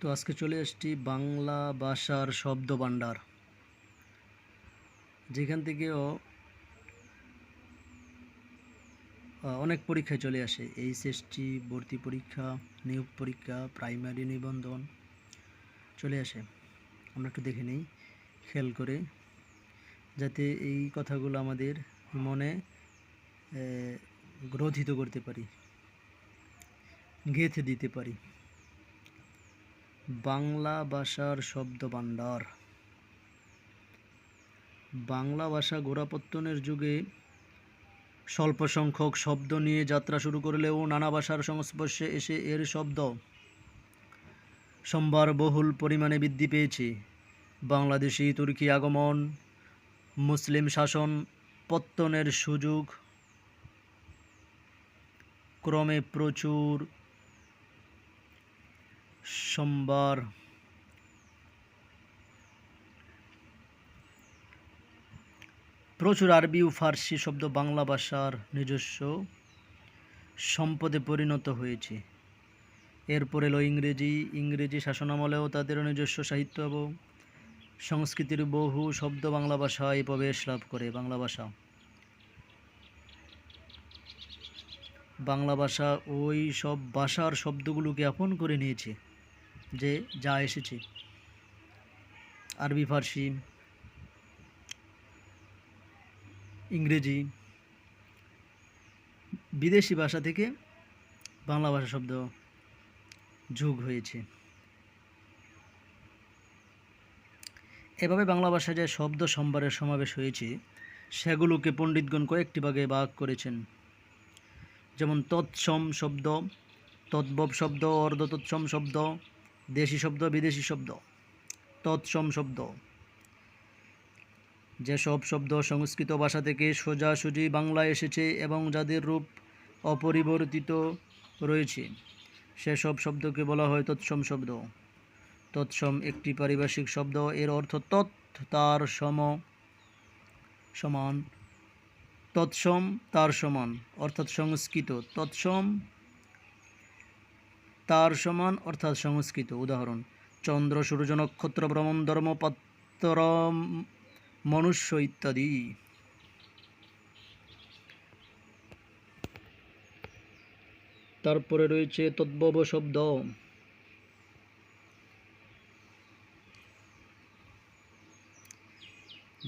তো আজকে চলে আসছি বাংলা ভাষার শব্দ ভাণ্ডার যেখান থেকেও অনেক পরীক্ষায় চলে আসে। এইচএসটি ভর্তি পরীক্ষা, নিয়োগ পরীক্ষা প্রাইমারি নিবন্ধন চলে আসে। আমরা একটু দেখে নিই, খেয়াল করে। যাতে এই কথাগুলো আমাদের মনে গ্রথিত করতে পারি, গেঁথে দিতে পারি। বাংলা ভাষার শব্দ ভাণ্ডার। বাংলা ভাষা গোড়াপত্তনের যুগে স্বল্প সংখ্যক শব্দ নিয়ে যাত্রা শুরু করলেও নানা ভাষার সংস্পর্শে এসে এর শব্দ সম্ভার বহুল পরিমাণে বৃদ্ধি পেয়েছে। বাংলাদেশি তুর্কি আগমন, মুসলিম শাসন, পত্তনের সুযোগ ক্রমে প্রচুর সম্ভার প্রচুর আরবি ও ফার্সি শব্দ বাংলা ভাষার নিজস্ব সম্পদে পরিণত হয়েছে। এরপর এলো ইংরেজি। ইংরেজি শাসনামলেও তাদের নিজস্ব সাহিত্য এবং সংস্কৃতির বহু শব্দ বাংলা ভাষায় প্রবেশ লাভ করে বাংলা ভাষা। বাংলা ভাষা ওই সব ভাষার শব্দগুলোকে আপন করে নিয়েছে। যে যা এসেছে। আরবি, ফার্সি, ইংরেজি, বিদেশি ভাষা থেকে বাংলা ভাষা শব্দ যোগ হয়েছে। এভাবে বাংলা ভাষায় যে শব্দ সম্ভারের সমাবেশ হয়েছে, সেগুলোকে পণ্ডিতগণ কয়েকটি ভাগে ভাগ করেছেন। যেমন তৎসম শব্দ, তদ্ভব শব্দ অর্ধ তৎসম শব্দ দেশি শব্দ, বিদেশি শব্দ, তৎসম শব্দ। যেসব শব্দ সংস্কৃত ভাষা থেকে সোজাসুজি বাংলায় এসেছে এবং যাদের রূপ অপরিবর্তিত রয়েছে, সেসব শব্দকে বলা হয় তৎসম শব্দ। তৎসম একটি পারিভাষিক শব্দ, এর অর্থ তৎ, তার সম, সমান। তৎসম, তার সমান, অর্থাৎ সংস্কৃত। তৎসম তার সমান অর্থাৎ সংস্কৃত। উদাহরণ, চন্দ্র, সূর্য, নক্ষত্র, ভ্রমণ, ধর্ম পাত্র মনুষ্য ইত্যাদি। তারপরে রয়েছে তদ্ভব শব্দ।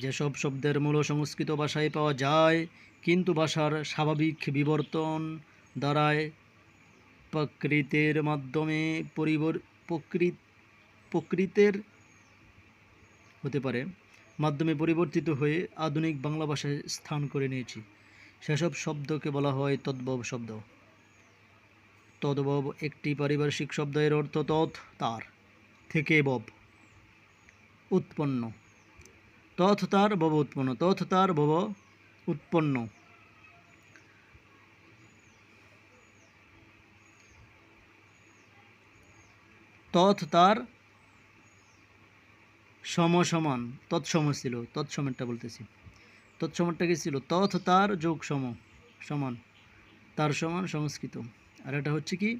যেসব শব্দের মূল সংস্কৃত ভাষায় পাওয়া যায়, কিন্তু ভাষার স্বাভাবিক বিবর্তন দ্বারায় প্রকৃতের মাধ্যমে পরিবর প্রকৃত প্রকৃতের হতে পারে। মাধ্যমে পরিবর্তিত হয়ে আধুনিক বাংলা ভাষায় স্থান করে নিয়েছি। সেসব শব্দকে বলা হয় তদ্ভব শব্দ। তদ্ভব একটি পারিপার্শ্বিক শব্দ এর অর্থ তৎ, তার থেকে বব, উৎপন্ন। তথ তার ভব উৎপন্ন। তথ তার ভব উৎপন্ন। তথ তার সমসমান তৎসম ছিল তৎসমেরটা বলতেছি। তৎসমেরটা কি ছিল? তথ তার যোগ সম, সমান, তার সমান সংস্কৃত। আর এটা হচ্ছে কি?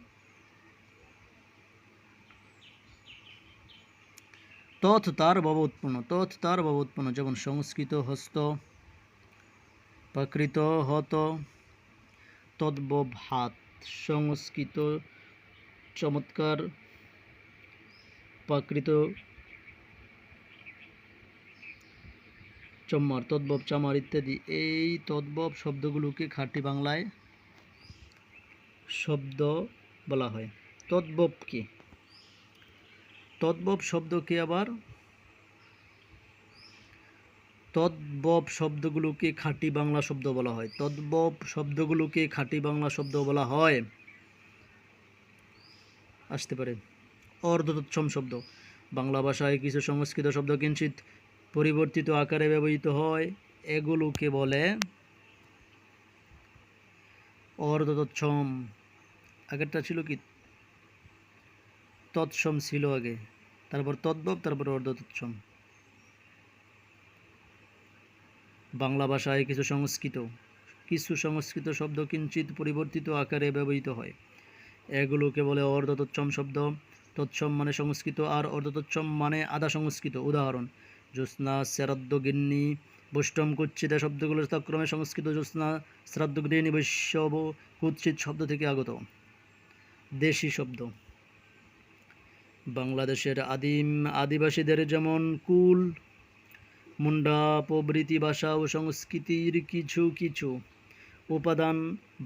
তথ তার উৎপন্ন তথ তার উৎপন্ন, যেমন সংস্কৃত, হস্ত প্রাকৃত হত, তদ্ভব হাত, সংস্কৃত, চমৎকার প্রাকৃত চম্মার তদ্ভব চামার ইত্যাদি। এই তদ্ভব শব্দগুলোকে খাঁটি বাংলায় শব্দ বলা হয়। তদ্ভব কি? তদ্ভব শব্দকে আবার তদ্ভব শব্দগুলোকে খাঁটি বাংলা শব্দ বলা হয়। তদ্ভব শব্দগুলোকে খাঁটি বাংলা শব্দ বলা হয়। আসতে পারে। অর্ধতৎসম শব্দ। বাংলা ভাষায় কিছু সংস্কৃত শব্দ কিঞ্চিত পরিবর্তিত আকারে ব্যবহৃত হয়। এগুলোকে বলে? অর্ধতৎসম। আগেরটা ছিল কি? তৎসম ছিল আগে। তারপর তদ্ভব, তারপর অর্ধতৎসম। বাংলা ভাষায় কিছু সংস্কৃত কিছু সংস্কৃত শব্দ কিঞ্চিত পরিবর্তিত আকারে ব্যবহৃত হয়। এগুলোকে বলে অর্ধতৎসম শব্দ? তৎসম মানে সংস্কৃত আর অর্ধতৎসম মানে আধা সংস্কৃত। উদাহরণ, জ্যোৎস্না শ্রাদ্ধ গিন্নি বৈষ্ণম কুচ্ছিতা শব্দগুলো যথাক্রমে সংস্কৃত জ্যোৎস্না শ্রাদ্ধ গৃহিণী কুৎসিত শব্দ থেকে আগত। দেশি শব্দ, বাংলাদেশের আদিম আদিবাসীদের যেমন কুল, মুন্ডা, প্রভৃতি ভাষা ও সংস্কৃতির কিছু কিছু উপাদান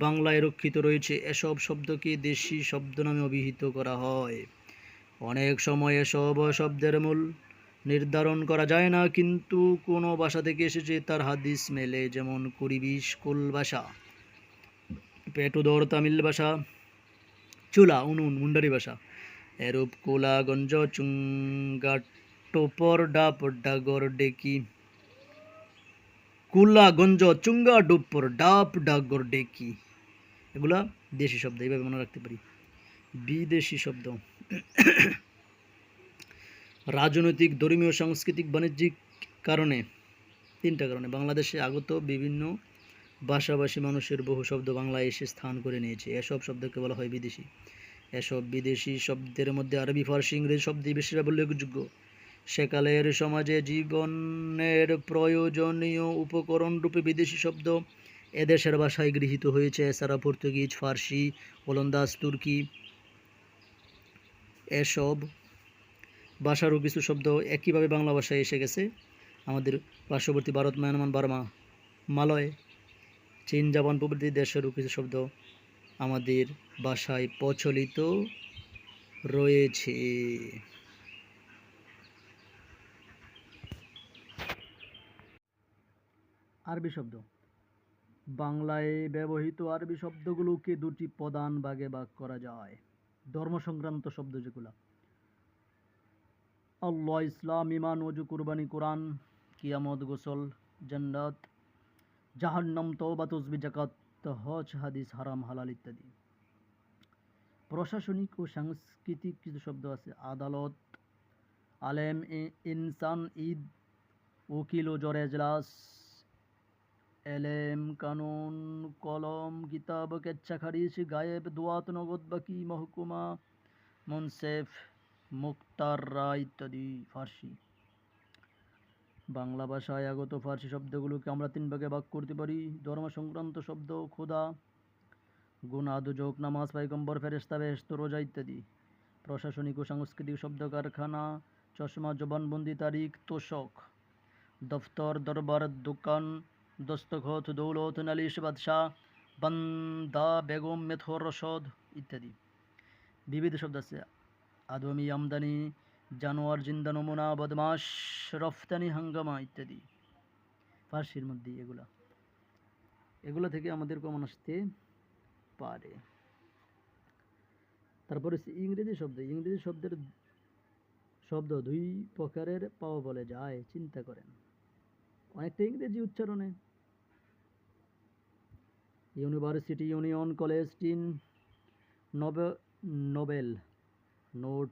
বাংলায় রক্ষিত রয়েছে, এসব শব্দকে দেশি শব্দ নামে অভিহিত করা হয়। অনেক সময় এসব শব্দের মূল নির্ধারণ করা যায় না, কিন্তু কোনো ভাষা থেকে এসেছে তার হাদিস মেলে, যেমন কুড়িবিশ কুল ভাষা, পেটুদর তামিল ভাষা, চুলা, উনুন, মুন্ডারি ভাষা, এরূপ কোলা, গঞ্জ চুঙ্গা টোপর, ডাপ, ডাগর, ডেকি, কুলা, গঞ্জ, চুঙ্গা ডুপ্পর ডাপ, ডাগর, ডেকি, এগুলা দেশি শব্দ, এইভাবে মনে রাখতে পারি। বিদেশি শব্দ। রাজনৈতিক, ধর্মীয়, সাংস্কৃতিক, বাণিজ্যিক কারণে, তিনটা কারণে, বাংলাদেশে আগত বিভিন্ন ভাষাভাষী মানুষের বহু শব্দ বাংলায় এসে স্থান করে নিয়েছে। এসব শব্দকে বলা হয় বিদেশি। এসব বিদেশি শব্দের মধ্যে আরবি, ফার্সি, ইংরেজি শব্দই বেশিরভাগ উল্লেখযোগ্য। সেকালের সমাজে জীবনের প্রয়োজনীয় উপকরণ রূপে বিদেশি শব্দ এদেশের ভাষায় গৃহীত হয়েছে। এছাড়া পর্তুগিজ, ফার্সি, ওলন্দাজ, তুর্কি এসব ভাষারও কিছু শব্দ একইভাবে বাংলা ভাষায় এসে গেছে। আমাদের পার্শ্ববর্তী ভারত মায়ানমান বার্মা, মালয়, চীন, জাপান প্রভৃতি দেশেরও কিছু শব্দ আমাদের ভাষায় প্রচলিত রয়েছে। আরবি শব্দ। বাংলায় ব্যবহৃত আরবি শব্দগুলোকে দুটি প্রধান ভাগে ভাগ করা যায়। ধর্ম সংক্রান্ত শব্দ যেগুলো। আল্লাহ ইসলাম ইমান ওজু কুরবানি, কোরআন, কিয়ামত, গোসল, জান্নাত, জাহান্নাম, তওবা তসবি জাকাত হজ হাদিস, হারাম, হালাল ইত্যাদি। প্রশাসনিক ও সাংস্কৃতিক কিছু শব্দ আছে। আদালত, আলেম ইনসান, ঈদ, উকিল ও জর এজলাস এলেম কানুন কলম কিতাব কেচ্ছা খারিজ গায়েব দোয়াত নগদ বাকি মহকুমা মুনসেফ, মুক্তার রায় ইত্যাদি ফার্সি। বাংলা ভাষায় আগত ফার্সি শব্দগুলোকে আমরা তিন ভাগে ভাগ করতে পারি। ধর্ম সংক্রান্ত শব্দ খোদা গুণা দুযোগ নামাজ পাইগম্বর ফেরেস্তা বেহেস্ত রোজা ইত্যাদি। প্রশাসনিক ও সাংস্কৃতিক শব্দ কারখানা, চশমা, জবানবন্দি তারিখ, তোষক, দফতর, দরবার, দোকান দস্তখত দৌলত নালিশ বাদশাহ, বান্দা বেগম মেথর রসদ ইত্যাদি। বিবিধ শব্দ আছে। আদমি আমদানি, জানোয়ার জিন্দা নমুনা বদমাস রফতানি হাঙ্গামা ইত্যাদি। ফার্সির মধ্যে এগুলা। এগুলো থেকে আমাদের কমন আসতে পারে। তারপরে ইংরেজি শব্দ। ইংরেজি শব্দের, শব্দ দুই প্রকারের পাওয়া বলে যায়। চিন্তা করেন। অনেকটা ইংরেজি উচ্চারণে ইউনিভার্সিটি ইউনিয়ন কলেজ টিন নবে Nobel note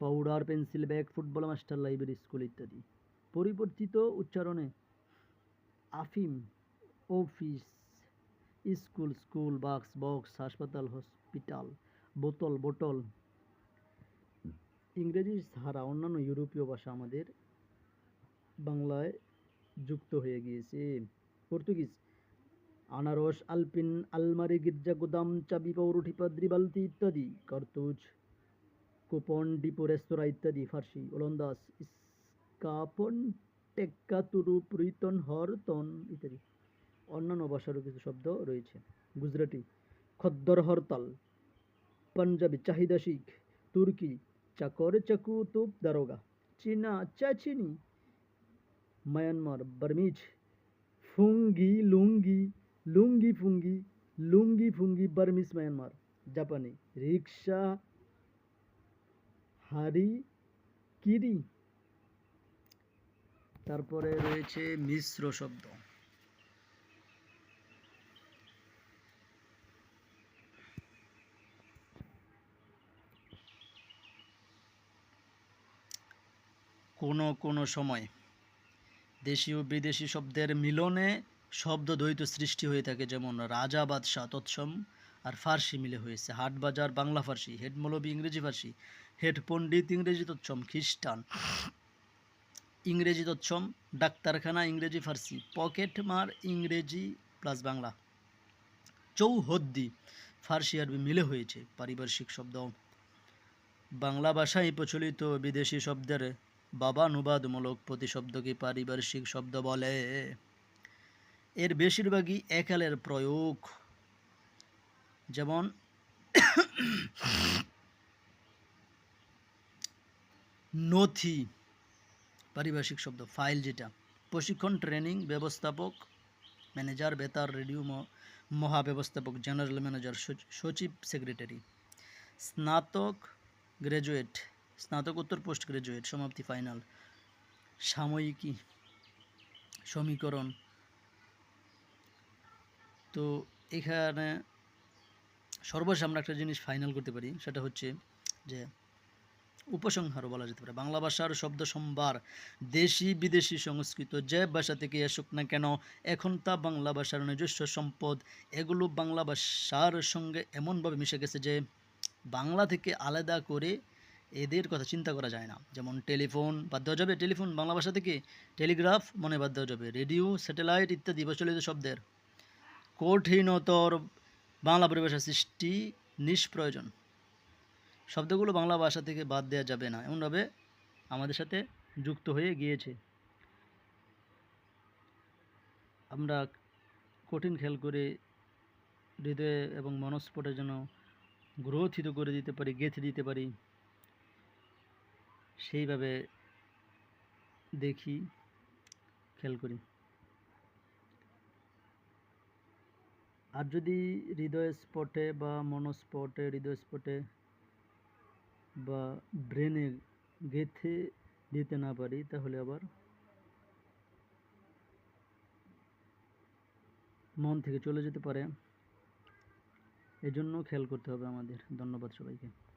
powder pencil bag football master library school ইত্যাদি। পরিবর্তিত উচ্চারণে আফিম, অফিস, স্কুল স্কুল বাক্স বক্স হাসপাতাল হসপিটাল বোতল বোতল। ইংরেজি ছাড়া অন্যান্য ইউরোপীয় ভাষা আমাদের বাংলায় যুক্ত হয়ে গিয়েছে। পর্তুগিজ, আনারস, আলপিন, আলমারি, গির্জা, গোদাম, চাবি পৌরুঠি পাদ্রি, বালতি ইত্যাদি, কার্তুজ, কুপন, ডিপো, রেস্তোরাঁ ইত্যাদি, ফার্সি ওলন্দাস স্কাপন টেক্কা, তুরু, প্রীতন, হরতন ইত্যাদি। অন্যান্য ভাষারও কিছু শব্দ রয়েছে। গুজরাটি, খদ্দর হরতাল, পাঞ্জাবি, চাহিদা শিখ, তুর্কি, চাকর চাকু, তুপ দারোগা, চীনা, চাচিনি মায়ানমার বার্মিজ ফুঙ্গি লুঙ্গি লুঙ্গি ফুঙ্গি লুঙ্গি ফুঙ্গি বার্মিজ মায়ানমার জাপানি রিক্সা হারি কিরি তারপরে রয়েছে মিশ্র শব্দ। কোনো কোনো সময় দেশি ও বিদেশি শব্দের মিলনে শব্দ দ্বৈত সৃষ্টি হয়ে থাকে, যেমন রাজা, বাদশাহ, তৎসম আর ফার্সি মিলে হয়েছে। হাট বাজার, বাংলা ফার্সি, হেড মৌলবী ইংরেজি ফার্সি, হেড পণ্ডিত ইংরেজি তৎসম, খ্রিস্টান ইংরেজি তৎসম, ডাক্তারখানা ইংরেজি ফার্সি, পকেট মার ইংরেজি প্লাস বাংলা। চৌহদ্দি ফার্সি আরবি মিলে হয়েছে পারিপার্শ্বিক শব্দ। বাংলা ভাষায় প্রচলিত বিদেশি শব্দের বাবানুবাদমূলক প্রতিশব্দকে পারিপার্শ্বিক শব্দ বলে। এর বেশিরভাগই একালের প্রয়োগ। যেমন নথি পারিভাষিক শব্দ, ফাইল যেটা। প্রশিক্ষণ, ট্রেনিং, ব্যবস্থাপক, ম্যানেজার, বেতার, রেডিও মহাব্যবস্থাপক, জেনারেল ম্যানেজার সচিব, সেক্রেটারি। স্নাতক, গ্র্যাজুয়েট স্নাতকোত্তর পোস্ট গ্র্যাজুয়েট সমাপ্তি ফাইনাল সাময়িকী সমীকরণ। তো এখানে সর্বশেষ আমরা একটা জিনিস ফাইনাল করতে পারি, সেটা হচ্ছে যে উপসংহারও বলা যেতে পারে। বাংলা ভাষার শব্দ সম্ভার, দেশি বিদেশি সংস্কৃত, যে ভাষা থেকে আসুক না কেন, এখন তা বাংলা ভাষার নিজস্ব সম্পদ। এগুলো বাংলা ভাষার সঙ্গে এমনভাবে মিশে গেছে যে বাংলা থেকে আলাদা করে এদের কথা চিন্তা করা যায় না। যেমন টেলিফোন বাদ দেওয়া যাবে টেলিফোন বাংলা ভাষা থেকে টেলিগ্রাফ মনে বাদ দেওয়া যাবে রেডিও, স্যাটেলাইট ইত্যাদি প্রচলিত শব্দের কঠিনতর বাংলা পরিভাষা সৃষ্টি নিষ্প্রয়োজন। শব্দগুলো বাংলা ভাষা থেকে বাদ দেওয়া যাবে না। এমনভাবে আমাদের সাথে যুক্ত হয়ে গিয়েছে। আমরা কঠিন খেল করে হৃদয়ে এবং মনস্ফটে যেন গ্রথিত করে দিতে পারি, গেঁথে দিতে পারি। সেইভাবে দেখি, খেয়াল করি। আর যদি হৃদয় স্পটে বা মনস্পটে, হৃদয় স্পটে বা ব্রেনে গেঁথে দিতে না পারি, তাহলে আবার মন থেকে চলে যেতে পারে। এজন্য খেয়াল করতে হবে আমাদের। ধন্যবাদ সবাইকে।